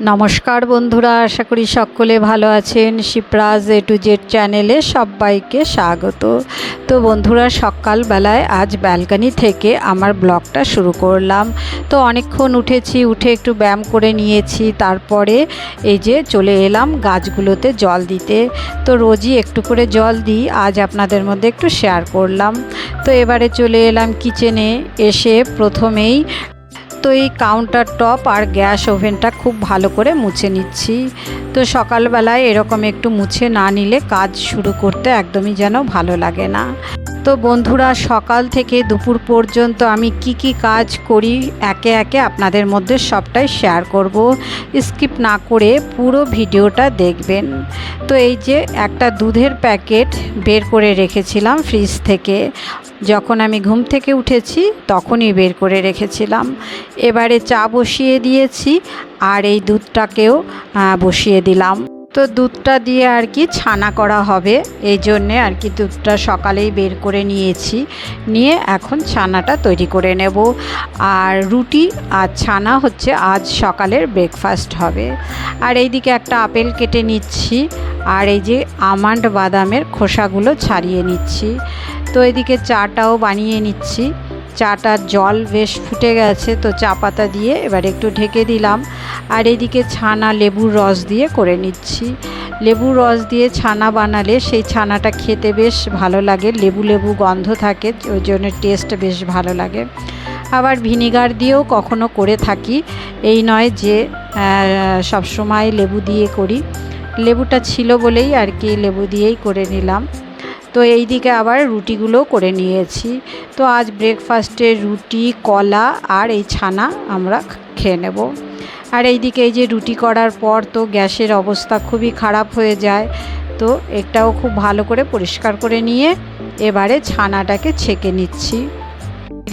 নমস্কার বন্ধুরা, আশা করি সকলে ভালো আছেন। শিপ্রাজ এ টু জেড চ্যানেলে সবাইকে স্বাগত। তো বন্ধুরা, সকালবেলায় আজ ব্যালকানি থেকে আমার ব্লগটা শুরু করলাম। তো অনেকক্ষণ উঠেছি, উঠে একটু ব্যায়াম করে নিয়েছি। তারপরে এই যে চলে এলাম গাছগুলোতে জল দিতে। তো রোজই একটু করে জল দিই, আজ আপনাদের মধ্যে একটু শেয়ার করলাম। তো এবারে চলে এলাম কিচেনে এসে প্রথমেই তো এই কাউন্টার টপ আর গ্যাস ওভেনটা খুব ভালো করে মুছে নিচ্ছি। তো সকালবেলায় এরকম একটু মুছে না নিলে কাজ শুরু করতে একদমই যেন ভালো লাগে না। তো বন্ধুরা, সকাল থেকে দুপুর পর্যন্ত আমি কি কি কাজ করি একে একে আপনাদের মধ্যে সবটাই শেয়ার করব। স্কিপ না করে পুরো ভিডিওটা দেখবেন। তো এই যে একটা দুধের প্যাকেট বের করে রেখেছিলাম ফ্রিজ থেকে। যখন আমি ঘুম থেকে উঠেছি তখনই বের করে রেখেছিলাম। এবারে চা বসিয়ে দিয়েছি আর এই দুধটাকেও বসিয়ে দিলাম। তো দুধটা দিয়ে আর কি ছানা করা হবে। এই জন্যে আর কি দুধটা সকালেই বের করে নিয়েছি। নিয়ে এখন ছানাটা তৈরি করে নেব। আর রুটি আর ছানা হচ্ছে আজ সকালের ব্রেকফাস্ট হবে। আর এইদিকে একটা আপেল কেটে নিচ্ছি। আর এই যে আমান্ড বাদামের খোসাগুলো ছাড়িয়ে নিচ্ছি। তো এদিকে চাটাও বানিয়ে নিচ্ছি। চাটার জল বেশ ফুটে গেছে, তো চা পাতা দিয়ে এবার একটু ঢেকে দিলাম। আর এদিকে ছানা লেবুর রস দিয়ে করে নিচ্ছি। লেবুর রস দিয়ে ছানা বানালে সেই ছানাটা খেতে বেশ ভালো লাগে, লেবু লেবু গন্ধ থাকে, ওই জন্য টেস্ট বেশ ভালো লাগে। আবার ভিনিগার দিয়েও কখনো করে থাকি, এই নয় যে সব সময় লেবু দিয়ে করি। লেবুটা ছিল বলেই আর কি লেবু দিয়েই করে নিলাম। তো এই দিকে আবার রুটিগুলো করে নিয়েছি। তো আজ ব্রেকফাস্টে রুটি, কলা আর এই ছানা আমরা খেয়ে নেব। আর এইদিকে এই যে রুটি করার পর তো গ্যাসের অবস্থা খুবই খারাপ হয়ে যায়। তো এটাও খুব ভালো করে পরিষ্কার করে নিয়ে এবারে ছানাটাকে ছেঁকে নিচ্ছি।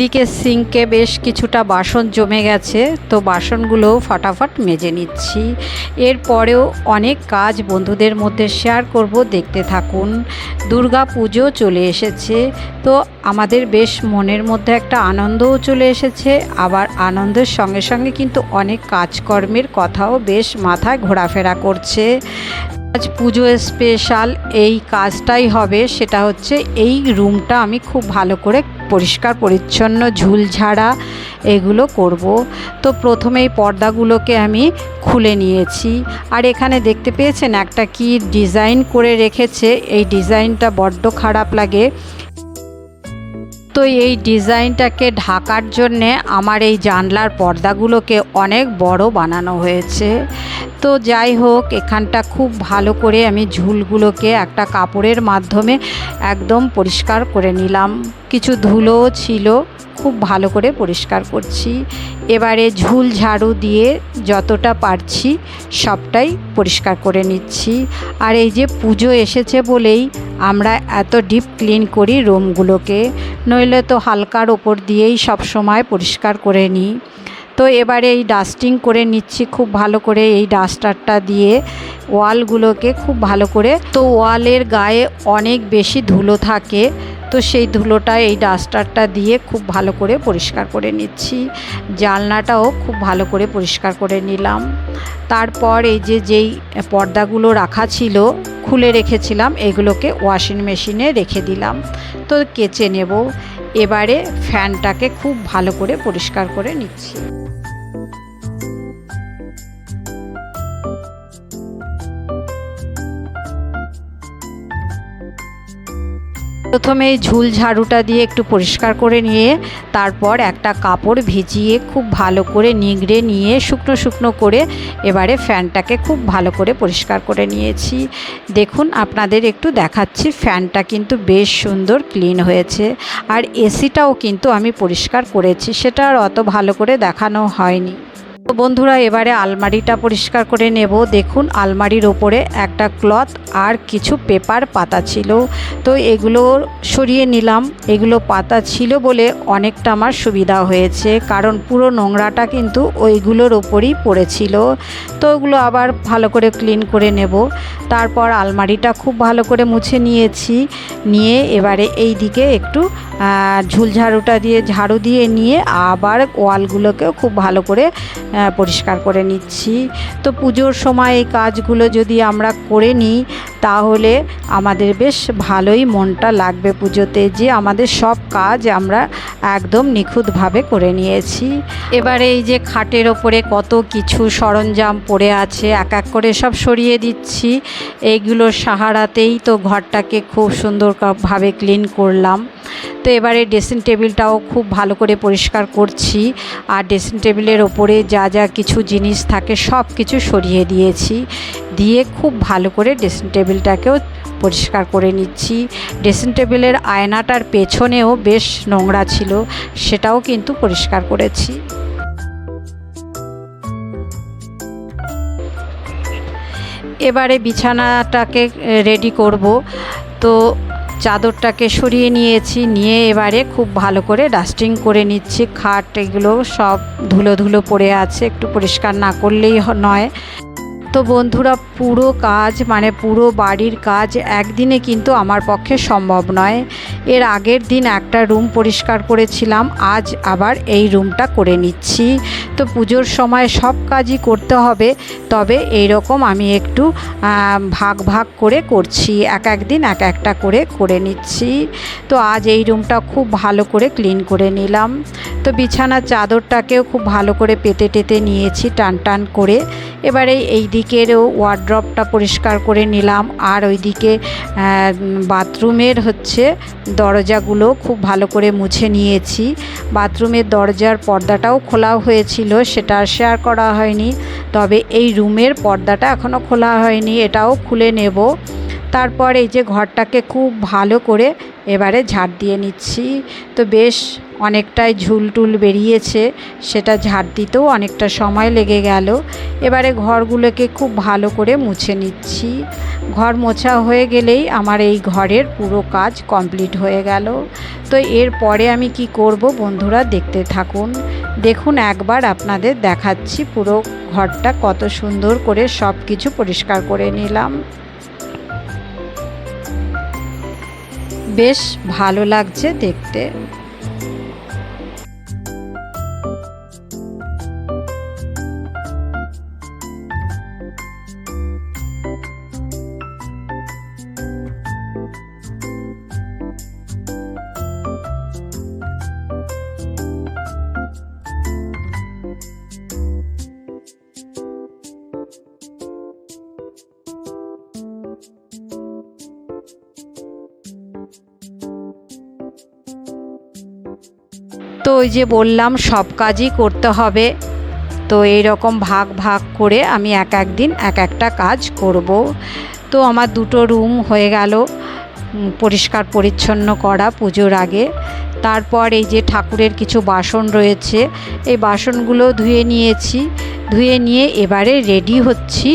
এদিকে সিঙ্কে বেশ কিছুটা বাসন জমে গেছে, তো বাসনগুলোও ফটাফট মেজে নিচ্ছি। এরপরেও অনেক কাজ বন্ধুদের মধ্যে শেয়ার করব, দেখতে থাকুন। দুর্গা পুজো চলে এসেছে, তো আমাদের বেশ মনের মধ্যে একটা আনন্দও চলে এসেছে। আবার আনন্দের সঙ্গে সঙ্গে কিন্তু অনেক কাজকর্মের কথাও বেশ মাথায় ঘোরাফেরা করছে। আজ পুজো স্পেশাল, এই কাজটাই হবে, সেটা হচ্ছে এই রুমটা আমি খুব ভালো করে পরিষ্কার, পরিচ্ছন্ন, ঝুলঝাড়া এগুলো করব। তো প্রথমেই পর্দাগুলোকে আমি খুলে নিয়েছি। আর এখানে দেখতে পেয়েছেন একটা কি ডিজাইন করে রেখেছে। এই ডিজাইনটা বড্ড খারাপ লাগে। তো এই ডিজাইনটাকে ঢাকার জন্যে আমার এই জানলার পর্দাগুলোকে অনেক বড় বানানো হয়েছে। তো যাই হোক, এখানটা খুব ভালো করে আমি ঝুলগুলোকে একটা কাপড়ের মাধ্যমে একদম পরিষ্কার করে নিলাম। কিছু ধুলোও ছিল, খুব ভালো করে পরিষ্কার করছি। এবারে ঝুল ঝাড়ু দিয়ে যতটা পারছি সবটাই পরিষ্কার করে নিচ্ছি। আর এই যে পুজো এসেছে বলেই আমরা এত ডিপ ক্লিন করি রুমগুলোকে, নইলে তো হালকার ওপর দিয়েই সব সময় পরিষ্কার করে নিই। তো এবারে এই ডাস্টিং করে নিচ্ছি, খুব ভালো করে এই ডাস্টারটা দিয়ে ওয়ালগুলোকে খুব ভালো করে। তো ওয়ালের গায়ে অনেক বেশি ধুলো থাকে, তো সেই ধুলোটা এই ডাস্টারটা দিয়ে খুব ভালো করে পরিষ্কার করে নিচ্ছি। জানলাটাও খুব ভালো করে পরিষ্কার করে নিলাম। তারপর এই যে যেই পর্দাগুলো রাখা ছিল, খুলে রেখেছিলাম, এগুলোকে ওয়াশিং মেশিনে রেখে দিলাম। তো কেচে নেব। এবারে ফ্যানটাকে খুব ভালো করে পরিষ্কার করে নিচ্ছি। প্রথমে এই ঝুল ঝাড়ুটা দিয়ে একটু পরিষ্কার করে নিয়ে তারপর একটা কাপড় ভিজিয়ে খুব ভালো করে নিংড়ে নিয়ে শুকনো শুকনো করে এবারে ফ্যানটাকে খুব ভালো করে পরিষ্কার করে নিয়েছি। দেখুন, আপনাদের একটু দেখাচ্ছি, ফ্যানটা কিন্তু বেশ সুন্দর ক্লিন হয়েছে আর এসিটাও কিন্তু আমি পরিষ্কার করেছি, সেটা আর অত ভালো করে দেখানো হয়নি। তো বন্ধুরা, এবারে আলমারিটা পরিষ্কার করে নেব। দেখুন, আলমারির ওপরে একটা ক্লথ আর কিছু পেপার পাতা ছিল। তো এগুলো সরিয়ে নিলাম। এগুলো পাতা ছিল বলে অনেকটা আমার সুবিধা হয়েছে, কারণ পুরো নোংরাটা কিন্তু ওইগুলোর ওপরই পড়েছিল। তো ওগুলো আবার ভালো করে ক্লিন করে নেব। তারপর আলমারিটা খুব ভালো করে মুছে নিয়েছি। নিয়ে এবারে এই দিকে একটু ঝুলঝাড়ুটা দিয়ে, ঝাড়ু দিয়ে নিয়ে আবার ওয়ালগুলোকেও খুব ভালো করে পরিষ্কার করে নিচ্ছি। তো পুজোর সময় এই কাজগুলো যদি আমরা করে নিই, তাহলে আমাদের বেশ ভালোই মনটা লাগবে পুজোতে যে আমাদের সব কাজ আমরা একদম নিখুঁতভাবে করে নিয়েছি। এবারে এই যে খাটের ওপরে কত কিছু সরঞ্জাম পড়ে আছে, এক এক করে সব সরিয়ে দিচ্ছি। এইগুলোর সাহারাতেই তো ঘরটাকে খুব সুন্দরভাবে ক্লিন করলাম। তো এবারে ড্রেসিং টেবিলটাও খুব ভালো করে পরিষ্কার করছি। আর ড্রেসিং টেবিলের ওপরে যা যা যা কিছু জিনিস থাকে সব কিছু সরিয়ে দিয়েছি। দিয়ে খুব ভালো করে ড্রেসিং টেবিলটাকেও পরিষ্কার করে নিচ্ছি। ড্রেসিং টেবিলের আয়নাটার পেছনেও বেশ নোংরা ছিল, সেটাও কিন্তু পরিষ্কার করেছি। এবারে বিছানাটাকে রেডি করব। তো চাদরটাকে সরিয়ে নিয়েছি, নিয়ে এবারে খুব ভালো করে ডাস্টিং করে নিচ্ছি। খাট এগুলো সব ধুলো ধুলো পড়ে আছে, একটু পরিষ্কার না করলেই নয়। তো বন্ধুরা, পুরো কাজ মানে পুরো বাড়ির কাজ একদিনে কিন্তু আমার পক্ষে সম্ভব নয়। এর আগের দিন একটা রুম পরিষ্কার করেছিলাম, আজ আবার এই রুমটা করে নিচ্ছি। তো পুজোর সময় সব কাজই করতে হবে, তবে এই রকম আমি একটু ভাগ ভাগ করে করছি, এক এক দিন এক একটা করে করে নিচ্ছি। তো আজ এই রুমটা খুব ভালো করে ক্লিন করে নিলাম। তো বিছানার চাদরটাকেও খুব ভালো করে পেতে টেতে নিয়েছি, টান টান করে। এবারে এই দিকেরও ওয়ার্ড্রপটা পরিষ্কার করে নিলাম। আর ওইদিকে বাথরুমের হচ্ছে দরজাগুলো খুব ভালো করে মুছে নিয়েছি। বাথরুমের দরজার পর্দাটাও খোলা হয়েছিল, সেটা শেয়ার করা হয়নি। তবে এই রুমের পর্দাটা এখনও খোলা হয়নি, এটাও খুলে নেব। তারপর এই যে ঘরটাকে খুব ভালো করে এবারে ঝাড় দিয়ে নিচ্ছি। তো বেশ অনেকটাই ঝুলটুল বেরিয়েছে, সেটা ঝাড় দিতেও অনেকটা সময় লেগে গেল। এবারে ঘরগুলোকে খুব ভালো করে মুছে নিচ্ছি। ঘর মোছা হয়ে গেলেই আমার এই ঘরের পুরো কাজ কমপ্লিট হয়ে গেল। তো এরপরে আমি কি করব বন্ধুরা দেখতে থাকুন। দেখুন একবার আপনাদের দেখাচ্ছি পুরো ঘরটা কত সুন্দর করে সব কিছু পরিষ্কার করে নিলাম। বেশ ভালো লাগছে দেখতে। তো ওই যে বললাম, সব কাজই করতে হবে। তো এই রকম ভাগ ভাগ করে আমি এক এক দিন এক একটা কাজ করব। তো আমার দুটো রুম হয়ে গেল পরিষ্কার পরিচ্ছন্ন করা পুজোর আগে। তারপর এই যে ঠাকুরের কিছু বাসন রয়েছে, এই বাসনগুলো ধুয়ে নিয়েছি। ধুয়ে নিয়ে এবারে রেডি হচ্ছি,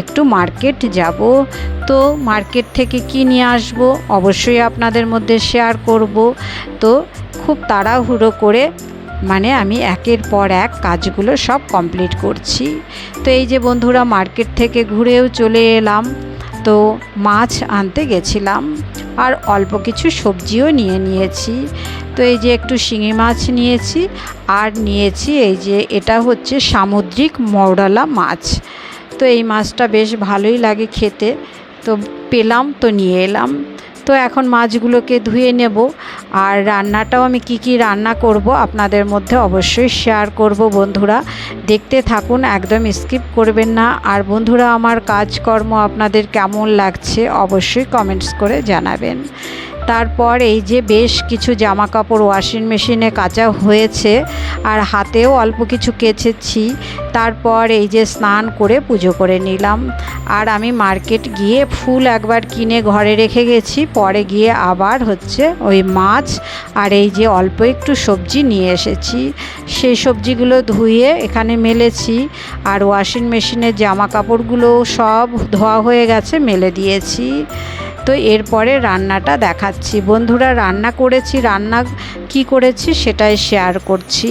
একটু মার্কেট যাব। তো মার্কেট থেকে কি নিয়ে আসব? অবশ্যই আপনাদের মধ্যে শেয়ার করব। তো খুব তাড়াহুড়ো করে মানে আমি একের পর এক কাজগুলো সব কমপ্লিট করছি। তো এই যে বন্ধুরা মার্কেট থেকে ঘুরেও চলে এলাম। তো মাছ আনতে গেছিলাম আর অল্প কিছু সবজিও নিয়ে নিয়েছি। তো এই যে একটু শিঙি মাছ নিয়েছি আর নিয়েছি এই যে এটা হচ্ছে সামুদ্রিক মৌরালা মাছ। তো এই মাছটা বেশ ভালোই লাগে খেতে। তো পেলাম, তো নিয়ে এলাম। তো এখন মাছগুলোকে ধুয়ে নেব। আর রান্নাটাও আমি কি কি রান্না করব আপনাদের মধ্যে অবশ্যই শেয়ার করব বন্ধুরা। দেখতে থাকুন, একদম স্কিপ করবেন না। আর বন্ধুরা, আমার কাজকর্ম আপনাদের কেমন লাগছে অবশ্যই কমেন্টস করে জানাবেন। তারপর এই যে বেশ কিছু জামা কাপড় ওয়াশিং মেশিনে কাচা হয়েছে আর হাতেও অল্প কিছু কেচেছি তারপর এই যে স্নান করে পুজো করে নিলাম। আর আমি মার্কেট গিয়ে ফুল একবার কিনে ঘরে রেখে গেছি, পরে গিয়ে আবার হচ্ছে ওই মাছ আর এই যে অল্প একটু সবজি নিয়ে এসেছি। সেই সবজিগুলো ধুয়ে এখানে মেলেছি আর ওয়াশিং মেশিনের জামা কাপড়গুলো সব ধোয়া হয়ে গেছে, মেলে দিয়েছি। তো এরপরে রান্নাটা দেখাচ্ছি। বন্ধুরা, রান্না করেছি, রান্না কি করেছি সেটাই শেয়ার করছি।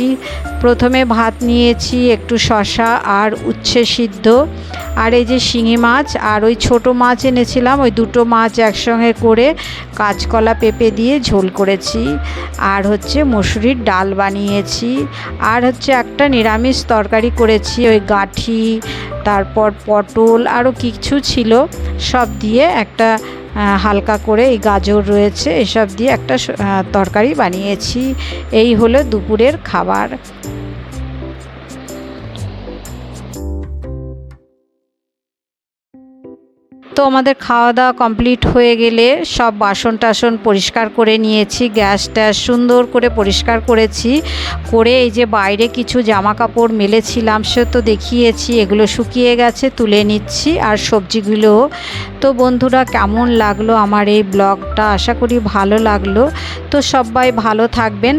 প্রথমে ভাত নিয়েছি, একটু শশা আর উচ্ছে সিদ্ধ। আর এই যে শিঙি মাছ আর ওই ছোট মাছ এনেছিলাম, ওই দুটো মাছ একসঙ্গে করে কাঁচকলা পেঁপে দিয়ে ঝোল করেছি। আর হচ্ছে মসুরির ডাল বানিয়েছি। আর হচ্ছে একটা নিরামিষ তরকারি করেছি, ওই গাঁঠি, তারপর পটল, আরও কিছু ছিল, সব দিয়ে একটা হালকা করে এই গাজর রয়েছে এসব দিয়ে একটা তরকারি বানিয়েছি। এই হলো দুপুরের খাবার। তো আমাদের খাওয়া দাওয়া কমপ্লিট হয়ে গেলে সব বাসন টাসন পরিষ্কার করে নিয়েছি গ্যাস ট্যাস সুন্দর করে পরিষ্কার করেছি, করে এই যে বাইরে কিছু জামা কাপড় মেলেছিলাম সে তো দেখিয়েছি, এগুলো শুকিয়ে গেছে, তুলে নিচ্ছি আর সবজিগুলো। তো বন্ধুরা, কেমন লাগল আমার এই ব্লগটা? আশা করি ভালো লাগল। তো সবাই ভালো থাকবেন।